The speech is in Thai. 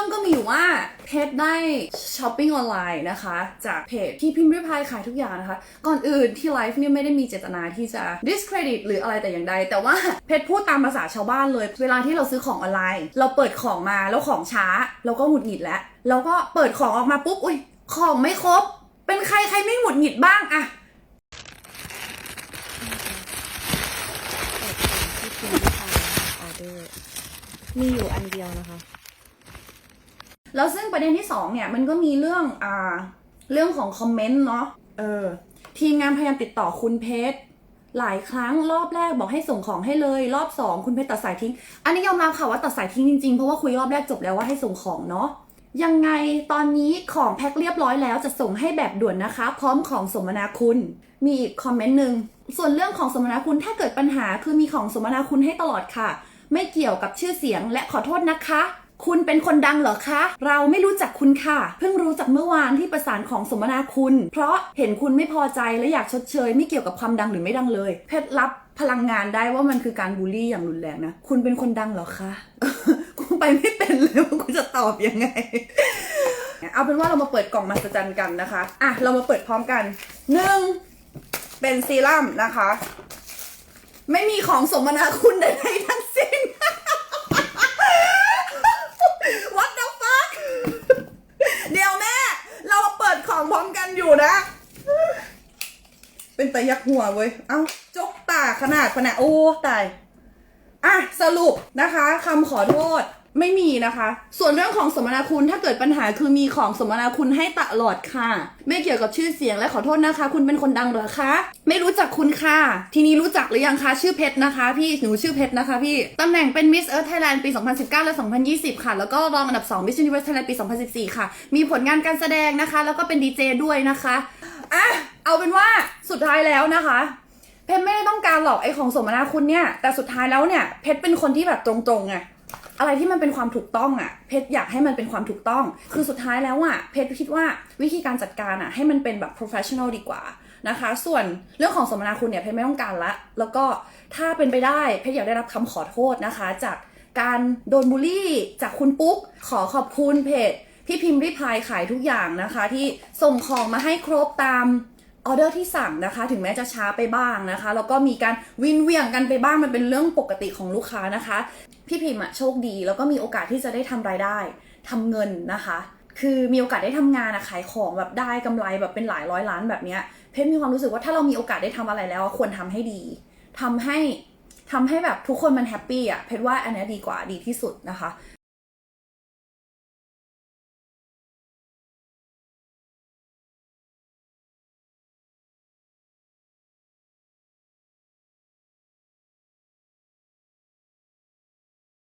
รื่องก็มีอยู่ว่าเพจได้ช้อปปิ้งออนไลน์นะคะ จากเพจที่พิมพ์ริพายขายทุกอย่างนะคะ ก่อนอื่นที่ไลฟ์เนี่ยไม่ได้มีเจตนาที่จะ discredit หรืออะไรแต่อย่างใด แต่ว่าเพจพูดตามภาษาชาวบ้านเลย เวลาที่เราซื้อของออนไลน์ เราเปิดของมาแล้วของช้าเราก็หงุดหงิดแล้วแล้วก็เปิดของออกมาปุ๊บอุ้ยของไม่ครบ เป็นใครใครไม่หงุดหงิดบ้างอะมีอยู่อันเดียวนะคะ แล้วซึ่งประเด็นที่สองเนี่ยมันก็มีเรื่องอ่าเรื่องของคอมเมนต์เนาะเออทีมงานพยายามติดต่อคุณเพชรหลายครั้งรอบแรกบอกให้ส่งของให้เลย รอบสองคุณเพชรตัดสายทิ้ง อันนี้ยอมรับค่ะว่าตัดสายทิ้งจริงๆ เพราะว่าคุยรอบแรกจบแล้วว่าให้ส่งของเนาะยังไงตอนนี้ของแพ็คเรียบร้อยแล้วจะส่งให้แบบด่วนนะคะ พร้อมของสมนาคุณ มีอีกคอมเมนต์หนึ่งส่วนเรื่องของสมนาคุณถ้าเกิดปัญหาคือมีของสมนาคุณให้ตลอดค่ะ ไม่เกี่ยวกับชื่อเสียงและขอโทษนะคะ คุณเป็นคนดังเหรอคะ เราไม่รู้จักคุณค่ะ เพิ่งรู้จักเมื่อวานที่ประสานของสมนาคุณ เพราะเห็นคุณไม่พอใจและอยากชดเชย ไม่เกี่ยวกับความดังหรือไม่ดังเลย เพชรรับพลังงานได้ว่ามันคือการบูลลี่อย่างรุนแรงนะ คุณเป็นคนดังเหรอคะกูไปไม่เป็นเลยว่ากูจะตอบยังไง เอาเป็นว่าเรามาเปิดกล่องมหัศจรรย์กันนะคะ อะ เรามาเปิดพร้อมกันหนึ่งเป็นซีรั่มนะคะ ไม่มีของสมนาคุณใดๆทั้งสิ้น What the fuck เดี๋ยวแม่ เรามาเปิดของพร้ อยู่นะ เป็นตะยักหัวเว้ย เอ้า จกตาขนาดขนาดโอ้ ตาย อะ สรุปนะคะคำขอโทษ ไม่มีนะคะ ส่วนเรื่องของสมนาคุณถ้าเกิดปัญหาคือมีของสมนาคุณให้ตลอดค่ะ ไม่เกี่ยวกับชื่อเสียงและขอโทษนะคะ คุณเป็นคนดังเหรอคะ ไม่รู้จักคุณค่ะ ทีนี้รู้จักหรือยังคะชื่อเพชรนะคะ พี่หนูชื่อเพชรนะคะพี่ตำแหน่งเป็น Miss Earth Thailand ปี 2019 และ 2020 ค่ะ แล้วก็รองอันดับ 2 Miss Universe Thailand ปี 2014 ค่ะ มีผลงานการแสดงนะคะ แล้วก็เป็นดีเจด้วยนะคะอะเอาเป็นว่าสุดท้ายแล้วนะคะเพชรไม่ได้ต้องการหรอกไอ้ของสมนาคุณเนี่ยแต่สุดท้ายแล้วเนี่ยเพชรเป็นคนที่แบบตรงๆไง อะไรที่มันเป็นความถูกต้องอะ่ะ เพชรอยากให้มันเป็นความถูกต้อง คือสุดท้ายแล้วอะ่ะ เพชรคิดว่าวิธีการจัดการอะ่ะ ให้มันเป็นแบบ professional ดีกว่านะคะ ส่วนเรื่องของสมนาคุณเนี่ยเพชรไม่ต้องการละ แล้วก็ถ้าเป็นไปได้เพชรอยากได้รับคำขอโทษนะคะ จากการโดนบูลลี่จากคุณปุ๊ก ขอขอบคุณเพจพี่พิมพ์ริพายขายทุกอย่างนะคะ ที่ส่งของมาให้ครบตาม ออเดอร์ที่สั่งนะคะ ถึงแม้จะช้าไปบ้างนะคะแล้วก็มีการวินเวียงกันไปบ้างมันเป็นเรื่องปกติของลูกค้านะคะ พี่พิมพ์อะโชคดี แล้วก็มีโอกาสที่จะได้ทำรายได้ทำเงินนะคะ คือมีโอกาสได้ทำงานอะขายของแบบได้กำไรแบบเป็นหลายร้อยล้านแบบเนี้ยเพชรมีความรู้สึกว่าถ้าเรามีโอกาสได้ทำอะไรแล้วควรทำให้ดีทำให้ทำให้แบบทุกคนมันแฮปปี้อะเพชรว่าอันนี้ดีกว่าดีที่สุดนะคะ